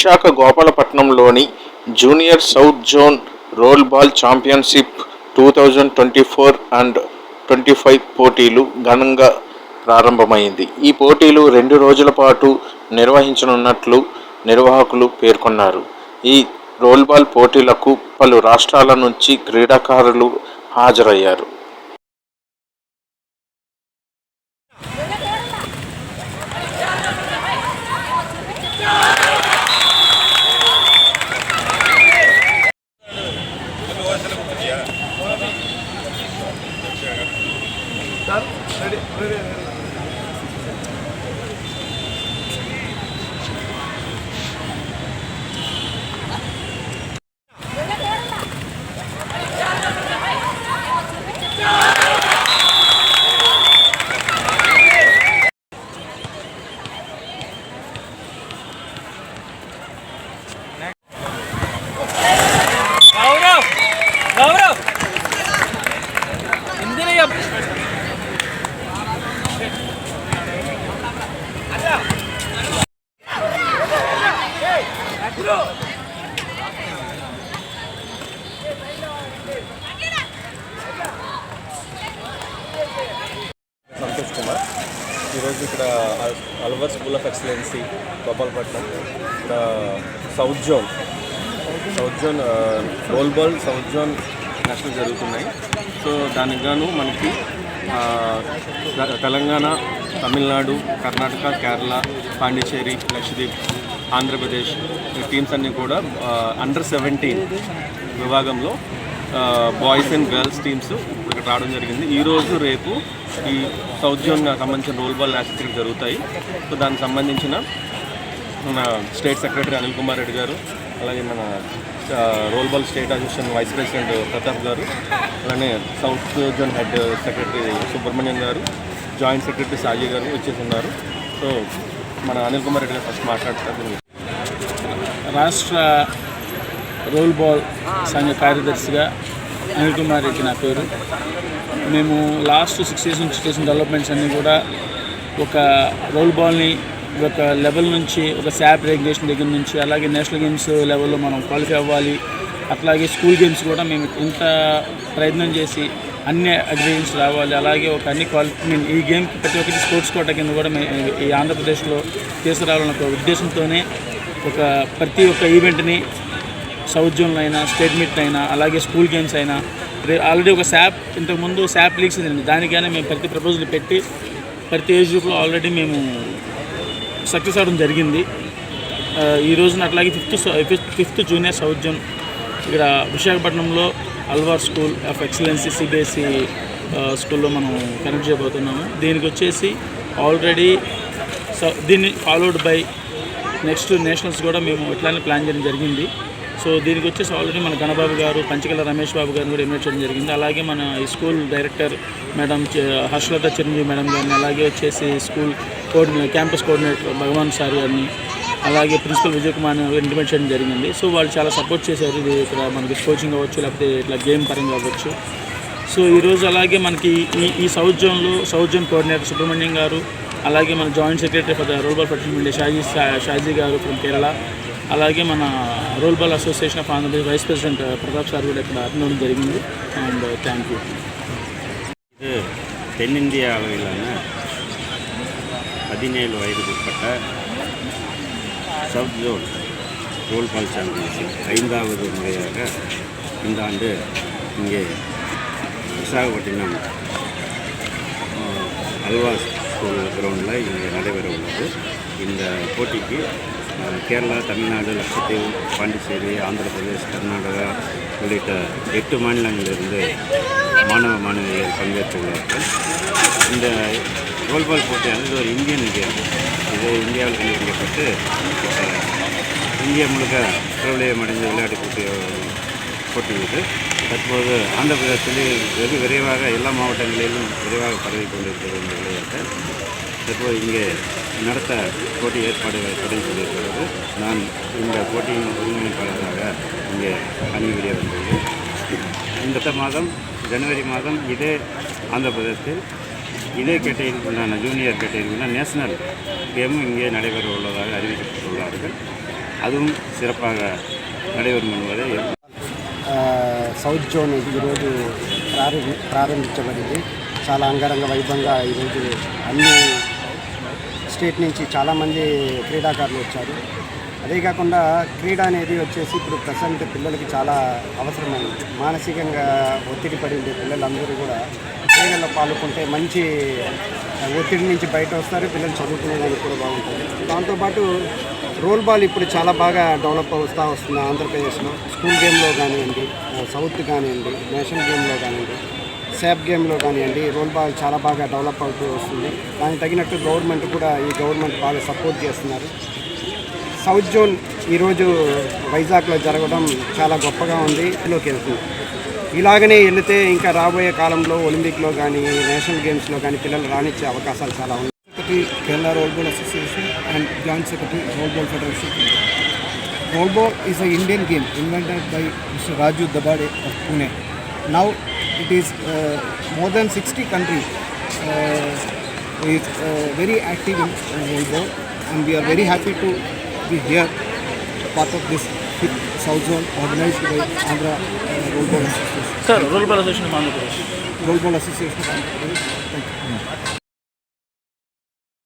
Visakha గోపాలపట్నంలోని junior south zone roll ball championship two thousand twenty four and twenty five పోటీలు ఘనంగా ప్రారంభమైంది. ఈ పోటీలు రెండు రోజుల పాటు నిర్వహించనున్నట్లు నిర్వాహకులు పేర్కొన్నారు. ఈ రోల్బాల్ పోటీలకు పలు రాష్ట్రాల నుంచి క్రీడాకారులు హాజరయ్యారు. ఇక్కడ Alwar school of excellency Gopalapatnam. ఇక్కడ సౌత్ జోన్. సౌత్ జోన్ ఆ, బాల్ సౌత్ జోన్ నేషనల్ జరుగుతున్నాయి. సో దానికి గాను మనకి తెలంగాణ తమిళనాడు కర్ణాటక కేరళ పాండిచ్చేరి లక్షద్వీప్ ఆంధ్రప్రదేశ్ ఈ టీమ్స్ అన్నీ కూడా అండర్ సెవెంటీన్ విభాగంలో బాయ్స్ అండ్ గర్ల్స్ టీమ్స్ ఇక్కడ రావడం జరిగింది. ఈరోజు రేపు ఈ సౌత్ జోన్ సంబంధించిన రోల్ బాల్ మ్యాచెస్ ఇక్కడ జరుగుతాయి. సో దానికి సంబంధించిన మన స్టేట్ సెక్రటరీ అనిల్ కుమార్ రెడ్డి గారు అలాగే మన roll ball state association vice president Pratap గారు అలానే south zone head secretary Subrahmanyam గారు జాయింట్ సెక్రటరీ సాజీ గారు వచ్చేసి ఉన్నారు సో మన అనిల్ కుమార్ రెడ్డి గారు ఫస్ట్ మాట్లాడతారు. రాష్ట్ర రోల్ బాల్ సంఘ కార్యదర్శిగా అనిల్ కుమార్ రెడ్డి నా పేరు. మేము లాస్ట్ సిక్స్ ఇయర్స్ నుంచి చేసిన డెవలప్మెంట్స్ అన్నీ కూడా ఒక రోల్ బాల్ని ఒక లెవెల్ నుంచి ఒక శాప్ రెగ్యులేషన్ దగ్గర నుంచి అలాగే నేషనల్ గేమ్స్ లెవెల్లో మనం క్వాలిఫై అవ్వాలి. అట్లాగే స్కూల్ గేమ్స్ కూడా మేము ఇంత ప్రయత్నం చేసి అన్ని అగ్రిమెంట్స్ రావాలి. అలాగే ఒక అన్ని క్వాలి ఈ గేమ్కి ప్రతి ఒక్కటి స్పోర్ట్స్ కోట కింద కూడా మేము ఈ ఆంధ్రప్రదేశ్లో తీసుకురావాలన్న ఒక ఉద్దేశంతోనే ఒక ప్రతి ఒక్క ఈవెంట్ని సౌత్ జోన్లో అయినా స్టేట్ మీట్ అయినా అలాగే స్కూల్ గేమ్స్ అయినా. ఆల్రెడీ ఒక శాప్ ఇంతకుముందు శాప్ లీగ్స్ ఉంది దానికైనా మేము ప్రతి ప్రపోజల్ పెట్టి ప్రతి ఏజ్ గ్రూప్లో ఆల్రెడీ మేము సక్సెస్ అవడం జరిగింది. ఈ రోజున అట్లాగే fifth fifth fifth junior south zone ఇక్కడ విశాఖపట్నంలో Alwar school of excellency CBSE స్కూల్లో మనం కనెక్ట్ చేయబోతున్నాము. దీనికి వచ్చేసి ఆల్రెడీ దీన్ని ఫాలోడ్ బై నెక్స్ట్ నేషనల్స్ కూడా మేము ఇట్లానే ప్లాన్ చేయడం జరిగింది. సో దీనికి వచ్చేసి ఆల్రెడీ మన గణబాబు గారు పంచకల రమేష్ బాబు గారిని కూడా ఇన్వైట్ చేయడం జరిగింది. అలాగే మన ఈ school director madam Harshalatha Chiranjeevi madam గారిని అలాగే వచ్చేసి school coordinator campus coordinator Bhagavan sir గారిని అలాగే ప్రిన్సిపల్ విజయ్ కుమార్ ఇంటిమేట్ చేయడం జరిగింది. సో వాళ్ళు చాలా సపోర్ట్ చేశారు. ఇది ఇక్కడ మనకి కోచింగ్ అవ్వచ్చు లేకపోతే ఇట్లా గేమ్ పరంగా అవ్వచ్చు. సో ఈరోజు అలాగే మనకి ఈ ఈ సౌత్ జోన్లో సౌత్ జోన్ కోఆర్డినేటర్ సుబ్రహ్మణ్యం గారు అలాగే మన joint secretary for the roll ball federation Shaji Shaji గారు ఫ్రమ్ కేరళ అలాగే మన roll ball association of Andhra Pradesh vice president Pratap sir కూడా ఇక్కడ అటెండ్ అవ్వడం జరిగింది అండ్ థ్యాంక్ యూ இது தென்னிந்திய அளவிலான பதினேழு வயதுக்குட்பட்ட south zone roll ball championship ஐந்தாவது முறையாக இந்த ஆண்டு இங்கே விசாகப்பட்டினம் அஹ், அல்வா ஸ்கூல் கிரவுண்டில் இங்கே நடைபெற உள்ளது இந்த போட்டிக்கு அஹ், கேரளா தமிழ்நாடு லட்சத்தீவு பாண்டிச்சேரி ஆந்திர பிரதேஷ் கர்நாடகா உள்ளிட்ட எட்டு மாநிலங்களிலிருந்து மாணவ மாணவிகள் பங்கேற்றுள்ளார்கள். இந்த கோல்பால் போட்டியானது ஒரு இந்தியன் கேம். இது இந்தியாவில் கண்டுபிடிக்கப்பட்டு இந்தியா முழுக்க பிரபலியம் அடைந்த விளையாட்டு போட்டி போட்டி இது. தற்போது ஆந்திர பிரதேசத்தில் வெகு விரைவாக எல்லா மாவட்டங்களிலும் விரைவாக பரவி கொண்டிருக்கிறது இந்த விளையாட்டு. தற்போது இங்கே நடத்த போட்டி ஏற்பாடுகள் தொடங்கியிருக்கிறது நான் இந்த போட்டியின் ஒருங்கிணைப்பாளராக இங்கே பணிபுரிய வந்துள்ளேன் இந்த மாதம் ஜனவரி மாதம் இதே ஆந்திர பிரதேசத்தில் இதே கேட்டகரிக்கு உண்டான ஜூனியர் கேட்டகரிக்கு உண்டான நேஷனல் கேமும் இங்கே நடைபெற உள்ளதாக அறிவிக்கப்பட்டுள்ளார்கள் அதுவும் சிறப்பாக நடைபெறும் என்பதை ఆ, సౌత్ జోన్ ఇది ఈరోజు ప్రారంభి ప్రారంభించబడింది చాలా అంగరంగ వైభవంగా ఈరోజు అన్ని స్టేట్ నుంచి చాలామంది క్రీడాకారులు వచ్చారు. అదే కాకుండా క్రీడ అనేది వచ్చేసి ఇప్పుడు ప్రజెంట్ పిల్లలకి చాలా అవసరమైంది. మానసికంగా ఒత్తిడి పడి ఉండే పిల్లలందరూ కూడా క్రీడల్లో పాల్గొంటే మంచి ఒత్తిడి నుంచి బయట వస్తారు. పిల్లలు చదువుకునేదానికి కూడా బాగుంటుంది. దాంతోపాటు రోల్ బాల్ ఇప్పుడు చాలా బాగా డెవలప్ అవుతూ వస్తుంది ఆంధ్రప్రదేశ్లో. స్కూల్ గేమ్లో కానివ్వండి సౌత్ కానివ్వండి నేషనల్ గేమ్లో కానివ్వండి. శాప్ గేమ్లో కానివ్వండి రోల్ బాల్ చాలా బాగా డెవలప్ అవుతూ వస్తుంది. దానికి తగినట్టు గవర్నమెంట్ కూడా ఈ గవర్నమెంట్ బాగా సపోర్ట్ చేస్తున్నారు. సౌత్ జోన్ ఈరోజు వైజాగ్లో జరగడం చాలా గొప్పగా ఉంది. ఇందులోకి వెళ్తుంది. ఇలాగనే వెళితే ఇంకా రాబోయే కాలంలో ఒలింపిక్లో కానీ నేషనల్ గేమ్స్లో కానీ పిల్లలు రాణించే అవకాశాలు చాలా ఉన్నాయి. Secretary, Kerala roll Ball Association and Joint Secretary, Roll Ball Federation. Roll ball is an Indian game invented by Mr. Raju Dabade of it is uh, more than 60 countries uh, is uh, very active in Volleyball and we are very happy to be here part of this South Zone organized by Andhra uh, Association. Sir, Volleyball Association of Andhra Volleyball Association of Andhra Thank you.